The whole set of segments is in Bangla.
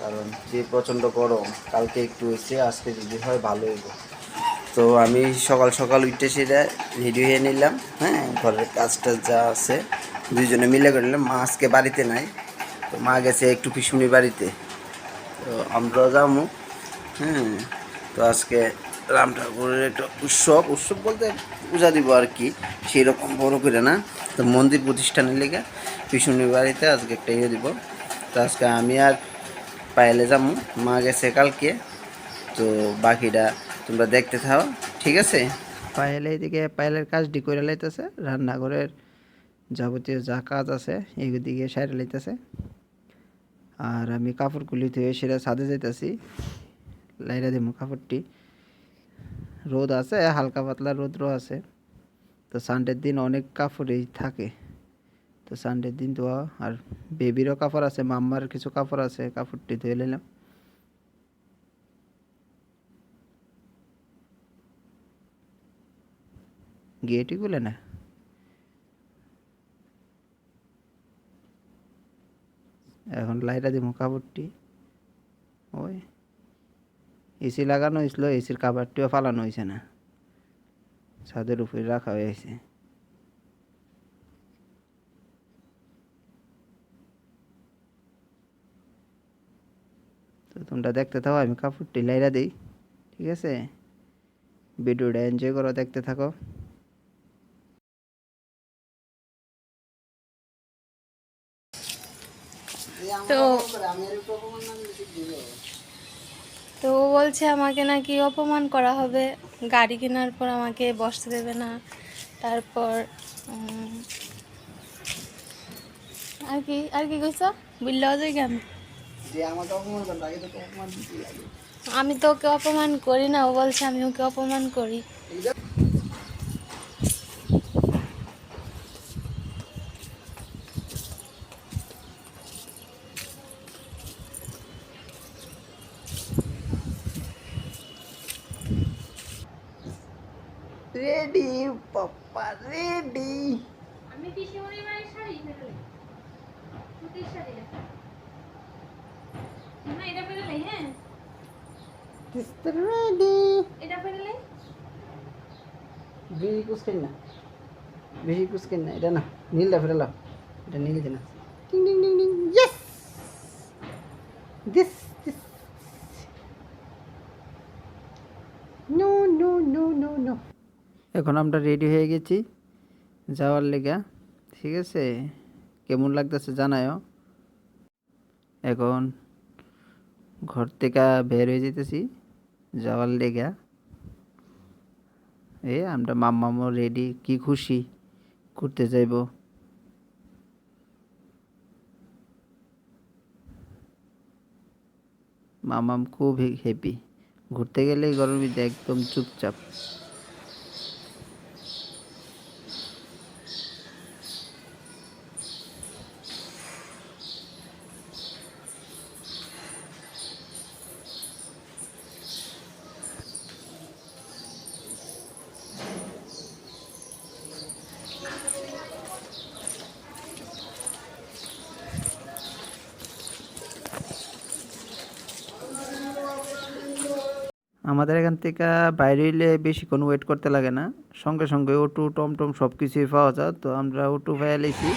কারণ যে প্রচণ্ড গরম, কালকে একটু হয়েছে আজকে যদি হয় ভালো হইব। তো আমি সকাল সকাল উঠে সেটা রেডি হয়ে নিলাম হ্যাঁ? ঘরের কাজটা যা আছে, দুইজনে মিলে করে নিলাম। মা আজকে বাড়িতে নাই, তো মা গেছে একটু পিসুনির বাড়িতে। তো আমরাও যাব হ্যাঁ? তো আজকে রাম ঠাকুরের একটা উৎসব উৎসব বলতে পূজা দিব আর কি সেই রকম বড় করে না। তো মন্দির প্রতিষ্ঠানের লেগে পিসুনির বাড়িতে আজকে একটা ইয়ে দিব। তো আজকে আমি আর পায়েলে যাব মা গেছে কালকে। তো বাকিটা তোমরা দেখতে থাও। ঠিক আছে? পায়েলে এদিকে পায়েলের কাজটি করে লাইতেছে। রান্নাঘরের যাবতীয় যা কাজ আছে এইদিকে সাইডে লাইতেছে। আর আমি কাপড় কাপড়গুলি ধুয়ে সেটা ছাদে যাইতেছি। লাইরা দিমু কাপড়টি। রোদ আছে, হালকা পাতলা রোদ্র আছে। তো সানডের দিন অনেক কাপড়ই থাকে। তো সানডের দিন ধোয়া আর বেবিরও কাপড় আছে মাম্মার কিছু কাপড় আছে, কাপড়টি ধুয়ে নিলাম। গেটই খুলে না। এখন লাইটা দিব কাপড়টি। ওই এসি লাগানো হয়েছিল এসির কাপড়টিও ফালানো হয়েছে না। ছাদের উপরে রাখা হয়েছে। তো তোমরা দেখতে থাকো আমি কাপড়টি লাইরা দিই ঠিক আছে? ভিডিওটা এনজয় করো দেখতে থাকো। তো তো ও বলছে আমাকে নাকি অপমান করা হবে। গাড়ি কেনার পর আমাকে বসতে দেবে না। তারপর উম, আর কি আর কি কইছ? বুঝলেও কেন যে আমাকে আমি তো ওকে অপমান করি না ও বলছে আমি ওকে অপমান করি। রেডি পাপা রেডি আমি পিসিমণির বাড়ির শাড়ি ফেলে সুতির শাড়ি না এটা হ্যাঁ। রেডি এটা না? না? এটা না নীলটা ফেরালাম এটা নীল না। Ding ding ding ding yes this this no no no no no এখন আমরা রেডি হয়ে গেছি যাওয়ার লেগা ঠিক আছে? কেমন লাগতেছে জানায়ও। এখন ঘর থেকে বের হয়ে যেতেছি যাওয়ার লেগা। এ, আমরা মাম্মাম রেডি কি খুশি, ঘুরতে যাইব। মামাম খুব হ্যাপি ঘুরতে গেলে গরমের একদম চুপচাপ। আমাদের এখান থেকে বাইরে হইলে বেশিক্ষণ ওয়েট করতে লাগে না। সঙ্গে সঙ্গে অটো টমটম সব কিছুই পাওয়া যায়। তো আমরা অটো পাইয়া লেছি।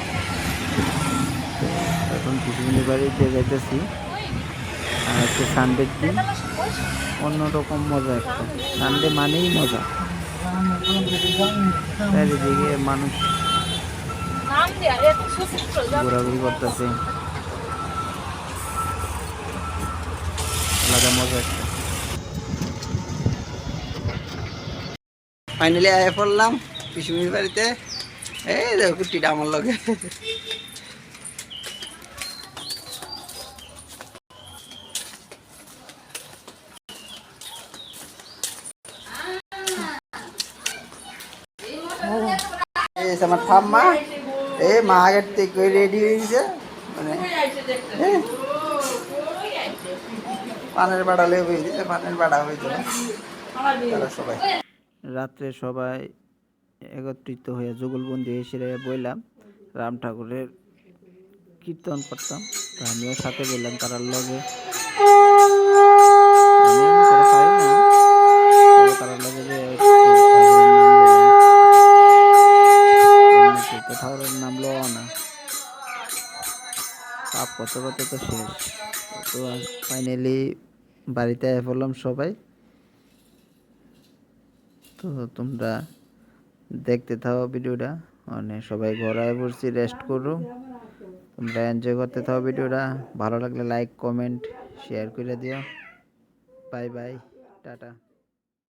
এখন পিসিমণি বাড়িতে যাইতেছি, আর হচ্ছে সানডের দিন অন্যরকম মজা একটা। সানডে মানেই মজা। চারিদিকে মানুষ ঘোরাঘুরি করতেছে। আলাদা মজা একটা। ফাইনালি আয় পড়লাম পিসুমির বাড়িতে। এই দেখো কুটিটা আমার লগে। আমার ঠাম্মা, এ মা আগের থেকে রেডি হয়ে গেছে। মানে পানের বাড়া লেগে হয়ে পানের বাড়া হয়ে যাবে। তারা সবাই। রাত্রে সবাই একত্রিত হয়ে যুগলবন্দি এসে বইলাম, রাম ঠাকুরের কীর্তন করতাম, তা আমিও সাথে বললাম তারার লগে। তারার লগে ঠাকুরের নাম লওয়া না। পাপ কত কত তো শেষ। তো ফাইনালি বাড়িতে পড়লাম সবাই। তো তোমরা দেখতে থাও ভিডিওটা। মানে সবাই ঘোরায় বসছি রেস্ট করো। তোমরা এনজয় করতে থাও ভিডিওটা। ভালো লাগলে লাইক কমেন্ট শেয়ার করে দিও। Bye bye tata.